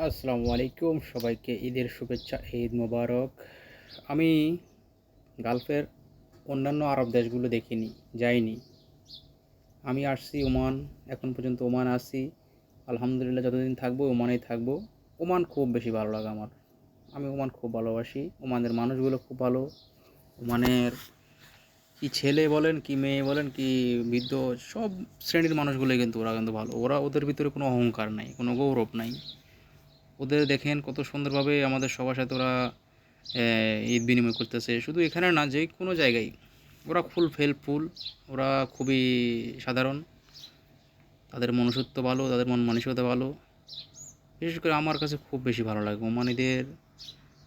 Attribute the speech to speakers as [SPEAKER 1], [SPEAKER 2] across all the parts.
[SPEAKER 1] আসসালামু আলাইকুম, সবাইকে ঈদের শুভেচ্ছা, ঈদ মোবারক। আমি গালফের অন্যান্য আরব দেশগুলো দেখিনি, যাইনি। আমি আসছি ওমান, এখন পর্যন্ত ওমান আসছি। আলহামদুলিল্লাহ যতদিন থাকব ওমানেই থাকব। ওমান খুব বেশি ভালো লাগে আমার। আমি ওমান খুব ভালোবাসি। ওমানের মানুষগুলো খুব ভালো। ওমানের কি ছেলে বলেন, কি মেয়ে বলেন, কি বৃদ্ধ, সব শ্রেণির মানুষগুলোই কিন্তু ওরা কিন্তু ভালো। ওরা ওদের ভিতরে কোনো অহংকার নাই, কোনো গৌরব নাই। ওদের দেখেন কত সুন্দরভাবে আমাদের সবার সাথে ওরা ঈদ বিনিময় করতেছে। শুধু এখানে না, যে কোনো জায়গায়। ওরা ফুল হেল্পফুল ওরা খুবই সাধারণ। তাদের মনুষ্যত্ব ভালো, তাদের মন মানসিকতা ভালো। বিশেষ করে আমার কাছে খুব বেশি ভালো লাগে। ওমানিদের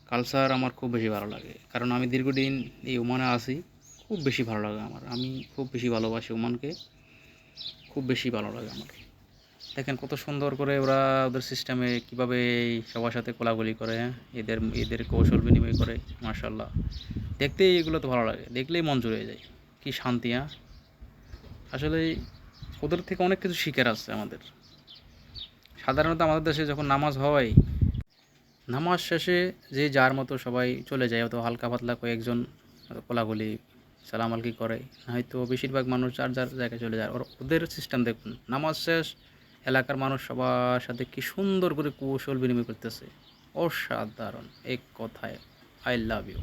[SPEAKER 1] কালচার আমার খুব বেশি ভালো লাগে। কারণ আমি দীর্ঘদিন এই ওমানে আছি। খুব বেশি ভালো লাগে আমার। আমি খুব বেশি ভালোবাসি ওমানকে। খুব বেশি ভালো লাগে আমার দেখেন কত সুন্দর করে ওরা ওদের সিস্টেমে কীভাবে সবার সাথে কোলাগুলি করে? এদের এদের কৌশল বিনিময় করে মার্শাল্লাহ দেখতেই এগুলো তো ভালো লাগে, দেখলেই মন জুড়ে যায়। কি শান্তি হ্যাঁ? আসলে ওদের থেকে অনেক কিছু শিকার আছে আমাদের। সাধারণত আমাদের দেশে যখন নামাজ হয়, নামাজ শেষে যে যার মতো সবাই চলে যায় অত হালকা পাতলা কয়েকজন কোলাগুলি সালাম আলকি করে হয়তো বেশিরভাগ মানুষ যার যার জায়গায় চলে যায়। ওদের সিস্টেম দেখুন, নামাজ শেষ এলাকার মানুষ সবার সাথে কি সুন্দর করে কৌশল বিনিময় করতেছে। অসাধারণ। এক কথায় আই লাভ ইউ